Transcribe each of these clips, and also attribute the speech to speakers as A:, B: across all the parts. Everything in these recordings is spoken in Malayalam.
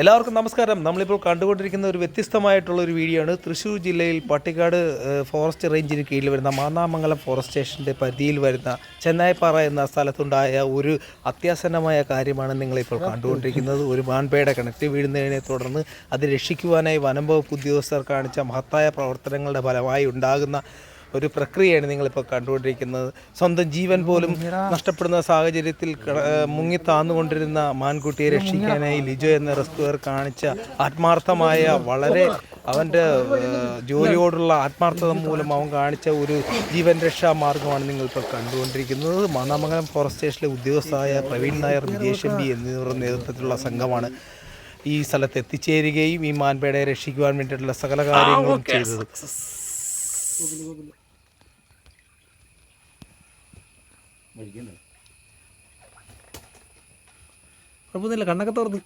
A: എല്ലാവർക്കും നമസ്കാരം. നമ്മളിപ്പോൾ കണ്ടുകൊണ്ടിരിക്കുന്ന ഒരു വ്യത്യസ്തമായിട്ടുള്ള ഒരു വീഡിയോ ആണ്. തൃശ്ശൂർ ജില്ലയിൽ പട്ടിക്കാട് ഫോറസ്റ്റ് റേഞ്ചിന് കീഴിൽ വരുന്ന മാന്നാമംഗലം ഫോറസ്റ്റ് സ്റ്റേഷന്റെ പരിധിയിൽ വരുന്ന ചെന്നായിപ്പാറ എന്ന സ്ഥലത്തുണ്ടായ ഒരു അത്യാസന്നമായ കാര്യമാണ് നിങ്ങളിപ്പോൾ കണ്ടുകൊണ്ടിരിക്കുന്നത്. ഒരു മാൻപേട കിണറ്റ് വീഴുന്നതിനെ തുടർന്ന് അത് രക്ഷിക്കുവാനായി വനം വകുപ്പ് ഉദ്യോഗസ്ഥർ കാണിച്ച മഹത്തായ പ്രവർത്തനങ്ങളുടെ ഫലമായി ഉണ്ടാകുന്ന ഒരു പ്രക്രിയയാണ് നിങ്ങളിപ്പോൾ കണ്ടുകൊണ്ടിരിക്കുന്നത്. സ്വന്തം ജീവൻ പോലും നഷ്ടപ്പെടുന്ന സാഹചര്യത്തിൽ മുങ്ങി താന്നുകൊണ്ടിരുന്ന മാൻകുട്ടിയെ രക്ഷിക്കാനായി ലിജോ എന്ന റെസ്ക്യൂർ കാണിച്ച ആത്മാർത്ഥമായ വളരെ അവന്റെ ജോലിയോടുള്ള ആത്മാർത്ഥത മൂലം അവൻ കാണിച്ച ഒരു ജീവൻ രക്ഷാ മാർഗമാണ് നിങ്ങളിപ്പോൾ കണ്ടുകൊണ്ടിരിക്കുന്നത്. മാന്നാമംഗലം ഫോറസ്റ്റ് സ്റ്റേഷനിലെ ഉദ്യോഗസ്ഥരായ പ്രവീൺ നായർ വിജേഷ് എം പി എന്നിവരുടെ നേതൃത്വത്തിലുള്ള സംഘമാണ് ഈ സ്ഥലത്ത് എത്തിച്ചേരുകയും ഈ മാൻപേടയെ രക്ഷിക്കുവാൻ വേണ്ടിയിട്ടുള്ള സകല കാര്യങ്ങളും ചെയ്തത്. കുഴപ്പമൊന്നുമില്ല കണ്ണൊക്കെ തുറന്ന്.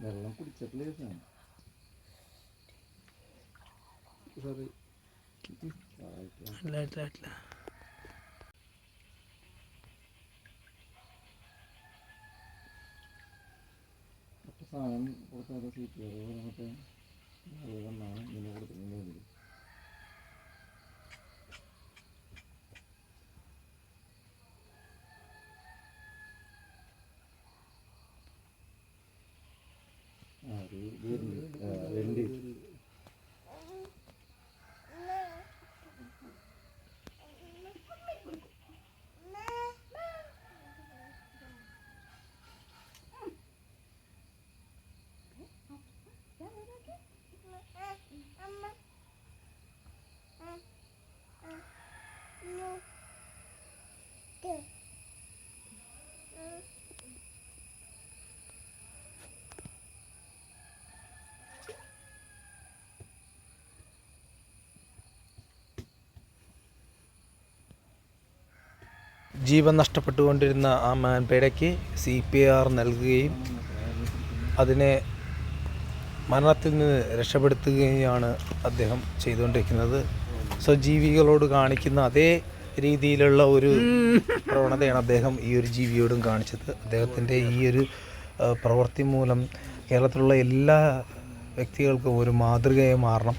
B: വെള്ളം കുടിച്ചിട്ടില്ല
A: ഇല്ല
B: മറ്റു സാധനം കൊടുത്താൽ സീറ്റ് അതുപോലെ മറ്റേ കൊടുത്തിട്ടുണ്ടെങ്കിൽ ആ ഒരു വരുന്നുണ്ട് ആ, വരുന്നുണ്ട്
A: ജീവൻ നഷ്ടപ്പെട്ടുകൊണ്ടിരുന്ന ആ മാൻപേടയ്ക്ക് സി പി ആർ നൽകുകയും അതിനെ മരണത്തിൽ നിന്ന് രക്ഷപ്പെടുത്തുകയാണ് അദ്ദേഹം ചെയ്തുകൊണ്ടിരിക്കുന്നത്. സ്വജീവികളോട് കാണിക്കുന്ന അതേ രീതിയിലുള്ള ഒരു പ്രവണതയാണ് അദ്ദേഹം ഈ ഒരു ജീവിയോടും കാണിച്ചത്. അദ്ദേഹത്തിന്റെ ഈ ഒരു പ്രവൃത്തി മൂലം കേരളത്തിലുള്ള എല്ലാ വ്യക്തികൾക്കും ഒരു മാതൃകയായി മാറണം.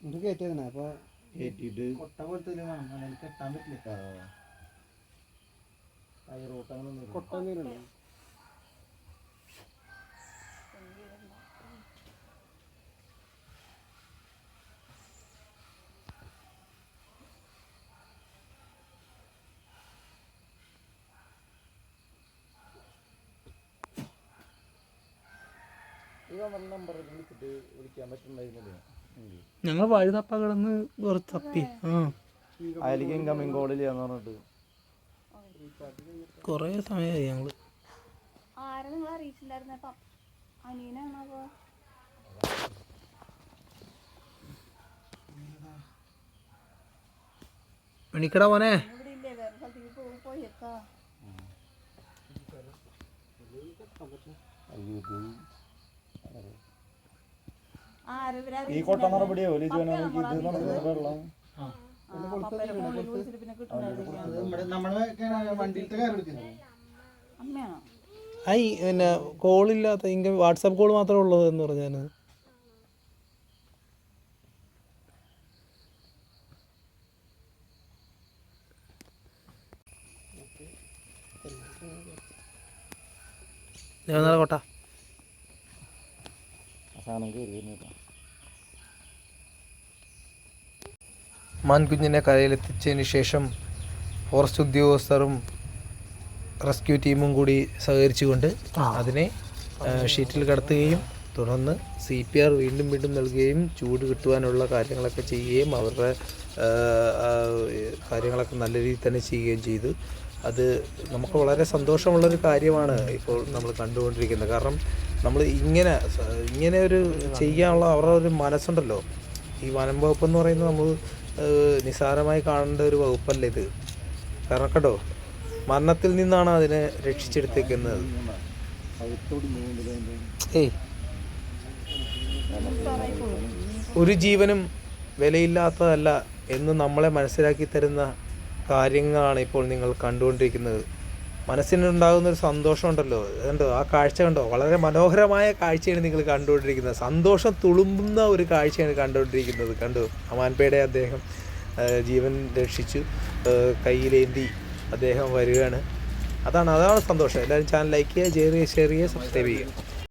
B: ഇത് കയറ്റിയതിനാ അപ്പൊ കയറ്റിയിട്ട് കൊട്ട പോലത്തെ കെട്ടാൻ പറ്റില്ല കൊട്ട. എന്തെങ്കിലും
A: ഞങ്ങൾ വഴി തപ്പ കിടന്ന് കുറച്ച് തപ്പി. ആ.
B: അതിലേക്ക് ഇൻകമ്മിങ് കോളില്ലാന്ന് പറഞ്ഞിട്ട്.
A: കുറേ സമയമായി ഞങ്ങൾ.
C: ആരെ നിങ്ങൾ വേറെ സ്ഥലത്തേക്ക് പോയേക്കാ
B: ഈ കൊട്ട നടപടിയോ ലിജുവാണെങ്കിൽ ഇത് നടക്കുന്ന വെള്ളം.
C: പിന്നെ
A: കോളില്ലാത്ത ഇങ്ങനെ വാട്സാപ്പ് കോൾ മാത്രമേ ഉള്ളത് എന്ന് പറഞ്ഞാൽ കോട്ട.
B: സാധനം കയറി വരുന്നില്ല
A: മാൻകുഞ്ഞിനെ കരയിലെത്തിച്ചതിന് ശേഷം ഫോറസ്റ്റ് ഉദ്യോഗസ്ഥരും റെസ്ക്യൂ ടീമും കൂടി സഹകരിച്ചുകൊണ്ട് അതിനെ ഷീറ്റിൽ കടത്തുകയും തുടർന്ന് സി പി ആർ വീണ്ടും വീണ്ടും നൽകുകയും ചൂട് കിട്ടുവാനുള്ള കാര്യങ്ങളൊക്കെ ചെയ്യുകയും അവരുടെ കാര്യങ്ങളൊക്കെ നല്ല രീതിയിൽ തന്നെ ചെയ്യുകയും ചെയ്തു. അത് നമുക്ക് വളരെ സന്തോഷമുള്ളൊരു കാര്യമാണ് ഇപ്പോൾ നമ്മൾ കണ്ടുകൊണ്ടിരിക്കുന്നത്. കാരണം നമ്മൾ ഇങ്ങനെ ഇങ്ങനെ ഒരു ചെയ്യാനുള്ള അവരുടെ ഒരു മനസ്സുണ്ടല്ലോ. ഈ വനം വകുപ്പ് എന്ന് പറയുന്നത് നമ്മൾ നിസ്സാരമായി കാണേണ്ട ഒരു വകുപ്പല്ല ഇത്. കാരണം കേട്ടോ മരണത്തിൽ നിന്നാണ് അതിനെ രക്ഷിച്ചെടുത്തേക്കുന്നത്. ഒരു ജീവനും വിലയില്ലാത്തതല്ല എന്ന് നമ്മളെ മനസ്സിലാക്കി തരുന്ന കാര്യങ്ങളാണ് ഇപ്പോൾ നിങ്ങൾ കണ്ടുകൊണ്ടിരിക്കുന്നത്. മനസ്സിനുണ്ടാകുന്ന ഒരു സന്തോഷമുണ്ടല്ലോ. കണ്ടോ? ആ കാഴ്ച കണ്ടോ? വളരെ മനോഹരമായ കാഴ്ചയാണ് നിങ്ങൾ കണ്ടുകൊണ്ടിരിക്കുന്നത്. സന്തോഷം തുളുമ്പുന്ന ഒരു കാഴ്ചയാണ് കണ്ടുകൊണ്ടിരിക്കുന്നത്. കണ്ടു? അമാൻപേടെ അദ്ദേഹം ജീവൻ രക്ഷിച്ചു കയ്യിലേന്തി അദ്ദേഹം വരികയാണ്. അതാണ് അതാണ് സന്തോഷം. എല്ലാവരും ചാനൽ ലൈക്ക് ചെയ്യുക ഷെയർ ചെയ്യുക സബ്സ്ക്രൈബ് ചെയ്യുക.